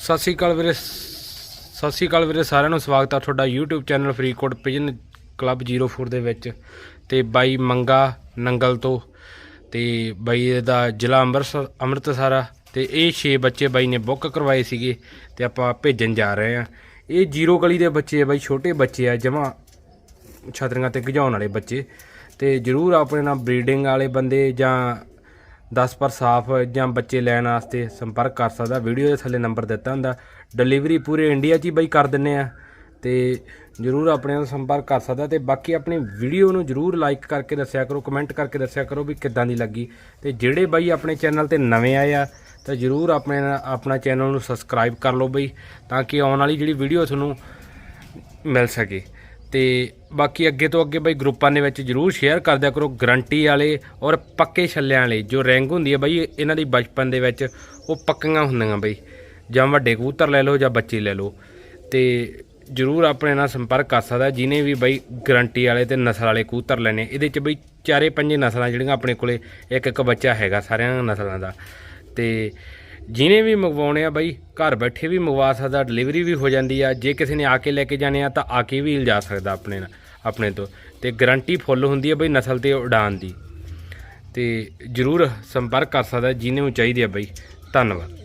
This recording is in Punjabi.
ਸਤਿ ਸ਼੍ਰੀ ਅਕਾਲ ਵੀਰੇ, ਸਤਿ ਸ਼੍ਰੀ ਅਕਾਲ ਵੀਰੇ, ਸਾਰਿਆਂ ਨੂੰ ਸਵਾਗਤ ਆ ਤੁਹਾਡਾ YouTube channel Faridkot pigeon club 04 ਦੇ ਵਿੱਚ। ਤੇ ਬਾਈ ਮੰਗਾ ਨੰਗਲ ਤੋਂ, ਤੇ ਬਾਈ ਦਾ ਜ਼ਿਲ੍ਹਾ ਅੰਮ੍ਰਿਤਸਰ ਅੰਮ੍ਰਿਤਸਰ ਆ। ਤੇ ਇਹ 6 ਬੱਚੇ ਬਾਈ ਨੇ ਬੁੱਕ ਕਰਵਾਏ ਸੀਗੇ, ਤੇ ਆਪਾਂ ਭੇਜਣ ਜਾ ਰਹੇ ਆ। ਇਹ ਜ਼ੀਰੋ ਗਲੀ ਦੇ ਬੱਚੇ ਆ ਬਾਈ, ਛੋਟੇ ਬੱਚੇ ਆ, ਜਮਾ ਛਤਰੀਆਂ ਤੇ ਗਜਾਉਣ ਵਾਲੇ ਬੱਚੇ। ਤੇ ਜਰੂਰ ਆਪਣੇ ਨਾਲ ਬਰੀਡਿੰਗ ਵਾਲੇ ਬੰਦੇ ਜਾਂ 10 ਪਰ ਸਾਫ਼ ਜਾਂ ਬੱਚੇ ਲੈਣ ਵਾਸਤੇ ਸੰਪਰਕ ਕਰ ਸਕਦਾ। ਵੀਡੀਓ ਦੇ ਥੱਲੇ ਨੰਬਰ ਦਿੱਤਾ ਹੁੰਦਾ। ਡਿਲੀਵਰੀ ਪੂਰੇ ਇੰਡੀਆ 'ਚ ਹੀ ਬਈ ਕਰ ਦਿੰਨੇ ਆ। ਤੇ ਜਰੂਰ ਆਪਣੇ ਨਾਲ ਸੰਪਰਕ ਕਰ ਸਕਦਾ ਤੇ ਬਾਕੀ ਆਪਣੀ ਵੀਡੀਓ ਨੂੰ ਜਰੂਰ ਲਾਈਕ ਕਰਕੇ ਦੱਸਿਆ ਕਰੋ ਕਮੈਂਟ ਕਰਕੇ ਦੱਸਿਆ ਕਰੋ ਵੀ ਕਿੱਦਾਂ ਦੀ ਲੱਗੀ। ਤੇ ਜਿਹੜੇ ਬਾਈ ਆਪਣੇ ਚੈਨਲ ਤੇ ਨਵੇਂ ਆਏ ਆ, ਤਾਂ ਜਰੂਰ ਆਪਣੇ ਆਪਣਾ ਚੈਨਲ ਨੂੰ ਸਬਸਕ੍ਰਾਈਬ ਕਰ ਲਓ ਬਈ, ਤਾਂ ਕਿ ਆਉਣ ਵਾਲੀ ਜਿਹੜੀ ਵੀਡੀਓ ਤੁਹਾਨੂੰ ਮਿਲ ਸਕੇ। ਤੇ ਬਾਕੀ ਅੱਗੇ ਤੋਂ ਅੱਗੇ ਬਈ ਗਰੁੱਪਾਂ ਦੇ ਵਿੱਚ ਜਰੂਰ ਸ਼ੇਅਰ ਕਰ ਦਿਆ ਕਰੋ, ਗਰੰਟੀ ਵਾਲੇ ਔਰ ਪੱਕੇ ਛੱਲਿਆਂ ਵਾਲੇ, ਜੋ ਰੈਂਗ ਹੁੰਦੀ ਹੈ ਬਈ, ਇਹਨਾਂ ਦੀ ਬਚਪਨ ਦੇ ਵਿੱਚ ਉਹ ਪੱਕੀਆਂ ਹੁੰਦੀਆਂ ਬਈ। ਜਾਂ ਵੱਡੇ ਕਬੂਤਰ ਲੈ ਲਓ ਜਾਂ ਬੱਚੇ ਲੈ ਲਓ। ਤੇ ਜਰੂਰ ਆਪਣੇ ਨਾਲ ਸੰਪਰਕ ਕਰ ਸਕਦਾ ਜਿਹਨੇ ਵੀ ਬਈ ਗਰੰਟੀ ਵਾਲੇ ਤੇ ਨਸਲ ਵਾਲੇ ਕਬੂਤਰ ਲੈਣੇ। ਇਹਦੇ ਚ ਬਈ ਚਾਰੇ ਪੰਜੇ ਨਸਲਾਂ ਜਿਹੜੀਆਂ ਆਪਣੇ ਕੋਲੇ ਇੱਕ ਇੱਕ ਬੱਚਾ ਹੈਗਾ, ਸਾਰਿਆਂ ਨਸਲਾਂ ਦਾ। ਤੇ ਜਿਹਨੇ ਵੀ ਮੰਗਵਾਉਣੇ ਆ ਬਾਈ, ਘਰ ਬੈਠੇ ਵੀ ਮੰਗਵਾ ਸਕਦਾ ਡਿਲੀਵਰੀ ਵੀ ਹੋ ਜਾਂਦੀ ਆ। ਜੇ ਕਿਸੇ ਨੇ ਆ ਕੇ ਲੈ ਕੇ ਜਾਣੇ ਆ ਤਾਂ ਆ ਕੇ ਵੀ ਲਿਜਾ ਸਕਦਾ ਆਪਣੇ ਨਾਲ, ਆਪਣੇ ਤੋਂ। ਤੇ ਗਰੰਟੀ ਫੁੱਲ ਹੁੰਦੀ ਆ ਬਈ ਨਸਲ ਤੇ ਉਡਾਨ ਦੀ। ਤੇ ਜਰੂਰ ਸੰਪਰਕ ਕਰ ਸਕਦਾ, ਜਿਹਨੇ ਨੂੰ ਚਾਹੀਦੀ ਆ ਬਈ। ਧੰਨਵਾਦ।